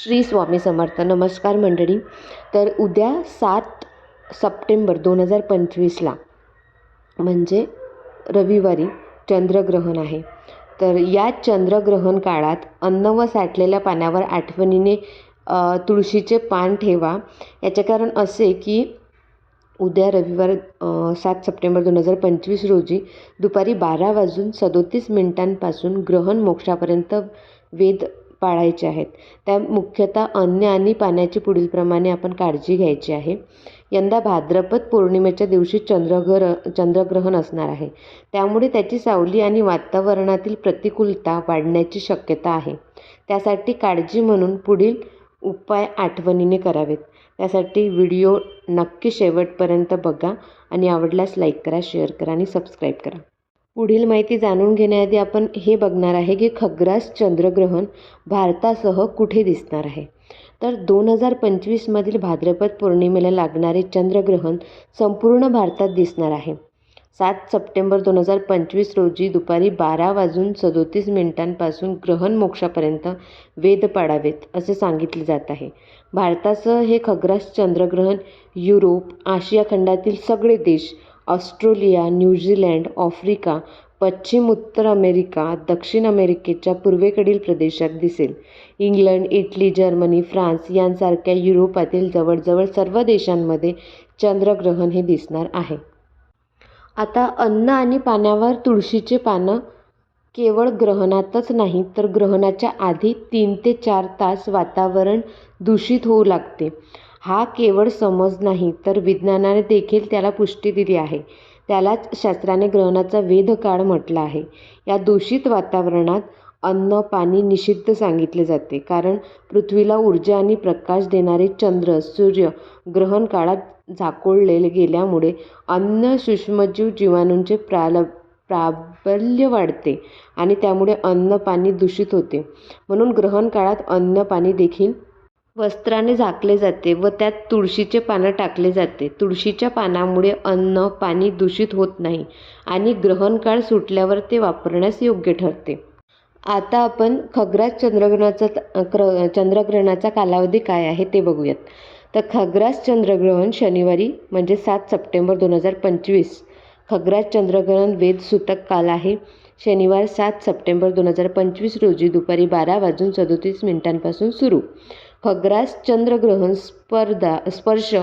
श्री स्वामी समर्थ. नमस्कार मंडळी. तर उद्या सात सप्टेंबर दोन हजार पंचवीसला म्हणजे रविवारी चंद्रग्रहण आहे. तर या चंद्रग्रहण काळात अन्न व साठलेल्या पाण्यावर आठवणीने तुळशीचे पान ठेवा. याचे कारण असे की उद्या रविवार सात सप्टेंबर दोन हजार पंचवीस रोजी दुपारी बारा वाजून सदोतीस मिनिटांपासून ग्रहण मोक्षापर्यंत वेद पाळायचे आहेत. त्या मुख्यतः अन्न आणि पाण्याची पुढीलप्रमाणे आपण काळजी घ्यायची आहे. यंदा भाद्रपद पौर्णिमेच्या दिवशी चंद्रग्र चंद्रग्रहण असणार आहे. त्यामुळे त्याची सावली आणि वातावरणातील प्रतिकूलता वाढण्याची शक्यता आहे. त्यासाठी काळजी म्हणून पुढील उपाय आठवणीने करावेत. त्यासाठी व्हिडिओ नक्की शेवटपर्यंत बघा आणि आवडल्यास लाईक करा शेअर करा आणि सबस्क्राईब करा. पुढील माहिती जाणून घेण्याआधी आपण हे बघणार आहे की खग्रास चंद्रग्रहण भारतासह कुठे दिसणार आहे. तर दोन हजार पंचवीसमधील भाद्रपद पौर्णिमेला लागणारे चंद्रग्रहण संपूर्ण भारतात दिसणार आहे. सात सप्टेंबर दोन हजार पंचवीस रोजी दुपारी बारा वाजून सदोतीस मिनिटांपासून ग्रहण मोक्षापर्यंत वेध पाडावेत असे सांगितले जात आहे. भारतासह हे खग्रास चंद्रग्रहण युरोप आशिया खंडातील सगळे देश ऑस्ट्रेलिया न्यूझीलँड आफ्रिका पश्चिम उत्तर अमेरिका दक्षिण अमेरिकेच्या पूर्वेकडील प्रदेशात दिसेल. इंग्लंड इटली जर्मनी फ्रान्स यांसारख्या युरोपातील जवळजवळ सर्व देशांमध्ये चंद्रग्रहण हे दिसणार आहे. आता अन्न आणि पाण्यावर तुळशीचे पानं केवळ ग्रहणातच नाही तर ग्रहणाच्या आधी तीन ते चार तास वातावरण दूषित होऊ लागते. हा केवळ समज नाही तर विज्ञानाने देखील त्याला पुष्टी दिली आहे. त्यालाच शास्त्राने ग्रहणाचा वेधकाळ म्हटलं आहे. या दूषित वातावरणात अन्न पाणी निषिद्ध सांगितले जाते. कारण पृथ्वीला ऊर्जा आणि प्रकाश देणारे चंद्र सूर्य ग्रहण काळात झाकोळले गेल्यामुळे अन्न सूक्ष्मजीव जीवाणूंचे प्राल प्राबल्य वाढते आणि त्यामुळे अन्न पाणी दूषित होते. म्हणून ग्रहण काळात अन्न पाणी देखील वस्त्राने झाकले जाते व त्यात तुळशीचे पानं टाकले जाते. तुळशीच्या पानामुळे अन्न पाणी दूषित होत नाही आणि ग्रहणकाळ सुटल्यावर ते वापरण्यास योग्य ठरते. आता आपण खग्रास चंद्रग्रहणाचा क्र चंद्रग्रहणाचा कालावधी काय आहे ते बघूयात. तर खग्रास चंद्रग्रहण शनिवारी म्हणजे सात सप्टेंबर दोन हजार पंचवीस. खग्रास चंद्रग्रहण वेद सूतक काल आहे. शनिवार सात सप्टेंबर दोन हजार पंचवीस रोजी दुपारी बारा वाजून सदोतीस मिनिटांपासून सुरू. खग्रास चंद्रग्रहण स्पर्धा स्पर्श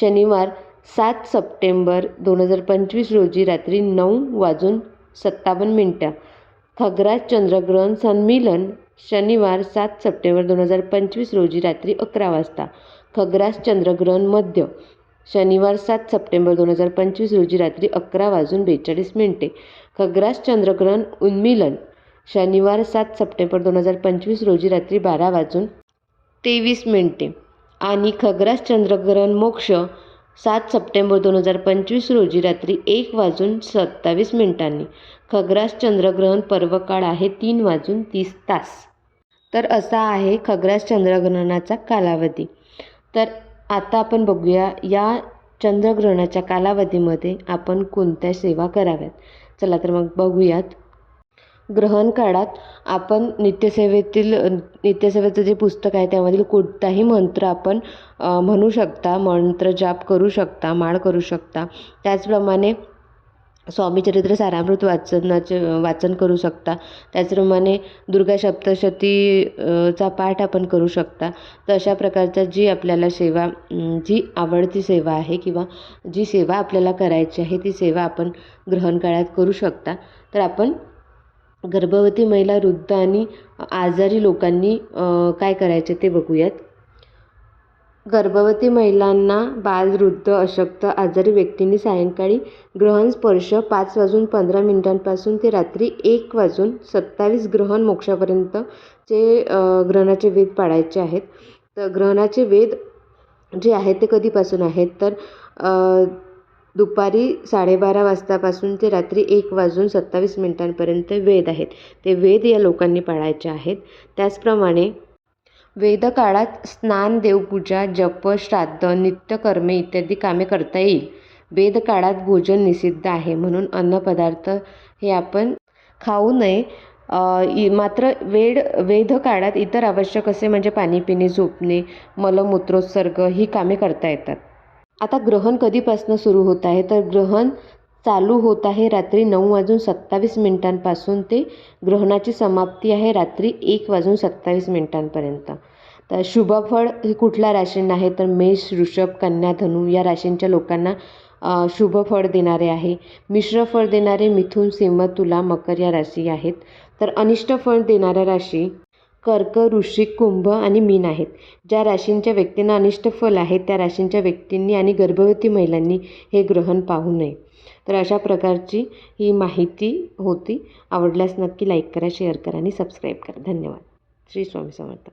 शनिवार सात सप्टेंबर दोन हजार पंचवीस रोजी रात्री नऊ वाजून सत्तावन्न मिनटं. खग्रास चंद्रग्रहण संमिलन शनिवार सात सप्टेंबर दोन हजार पंचवीस रोजी रात्री अकरा वाजता. खग्रास चंद्रग्रहण मध्य शनिवार सात सप्टेंबर दोन हजार पंचवीस रोजी रात्री अकरा वाजून बेचाळीस मिनटे. खग्रास चंद्रग्रहण उन्मिलन शनिवार सात सप्टेंबर दोन हजार पंचवीस रोजी रात्री बारा वाजून तेवीस मिनिटे. आणि खग्रास चंद्रग्रहण मोक्ष सात सप्टेंबर दोन हजार पंचवीस रोजी रात्री एक वाजून सत्तावीस मिनिटांनी. खग्रास चंद्रग्रहण पर्वकाळ आहे तीन वाजून तीस तास. तर असा आहे खग्रास चंद्रग्रहणाचा कालावधी. तर आता आपण बघूया या चंद्रग्रहणाच्या कालावधीमध्ये आपण कोणत्या सेवा कराव्यात. चला तर मग बघूयात. ग्रहण काळात आपण नित्यसेवेतील नित्यसेवेचं जे पुस्तक आहे त्यामधील कोणताही मंत्र आपण म्हणू शकता मंत्र जाप करू शकता माळ करू शकता. त्याचप्रमाणे स्वामीचरित्र सारामृत वाचनाचे वाचन करू शकता. त्याचप्रमाणे दुर्गा सप्तशती चा पाठ आपण करू शकता. तर अशा प्रकारच्या जी आपल्याला सेवा जी आवडती सेवा आहे किंवा जी सेवा आपल्याला करायची आहे ती सेवा आपण ग्रहण काळात करू शकता. तर आपण गर्भवती महिला वृद्ध आणि आजारी लोकांनी काय करायचे ते बघूयात. गर्भवती महिलांना बाल वृद्ध अशक्त आजारी व्यक्तींनी सायंकाळी ग्रहण स्पर्श पाच वाजून पंधरा मिनिटांपासून ते रात्री एक वाजून सत्तावीस ग्रहण मोक्षापर्यंत जे ग्रहणाचे वेध पाडायचे आहेत. तर ग्रहणाचे वेध जे आहेत ते कधीपासून आहेत? तर दुपारी साडेबारा वाजतापासून ते रात्री एक वाजून सत्तावीस मिनिटांपर्यंत वेद आहेत. ते वेद या लोकांनी पाळायचे आहेत. त्याचप्रमाणे वेदकाळात स्नान देवपूजा जप श्राद्ध नित्यकर्मे इत्यादी कामे करता येईल. वेदकाळात भोजन निषिद्ध आहे म्हणून अन्नपदार्थ हे आपण खाऊ नये. मात्र वेड वेध काळात इतर आवश्यक असे म्हणजे पाणी पिणे झोपणे मलमूत्रोत्सर्ग ही कामे करता येतात. आता ग्रहण कधीपासून सुरू होत आहे? तर ग्रहण चालू होत आहे रात्री नऊ वाजून सत्तावीस मिनिटांपासून. ते ग्रहणाची समाप्ती आहे रात्री एक वाजून सत्तावीस मिनिटांपर्यंत. तर शुभफळ हे कुठल्या राशींना आहे? तर मेष ऋषभ कन्या धनु या राशींच्या लोकांना शुभफळ देणारे आहे. मिश्र फळ देणारे मिथुन सिंह तुला मकर या राशी आहेत. तर अनिष्ट फळ देणाऱ्या राशी कर्क वृश्चिक कुंभ आणि मीन आहेत. ज्या राशींच्या व्यक्तींना अनिष्ट फल आहे त्या राशींच्या व्यक्तींनी आणि गर्भवती महिलांनी हे ग्रहण पाहू नये. तर अशा प्रकारची ही माहिती होती. आवडल्यास नक्की लाईक करा शेअर करा आणि सबस्क्राईब करा. धन्यवाद. श्री स्वामी समर्थ.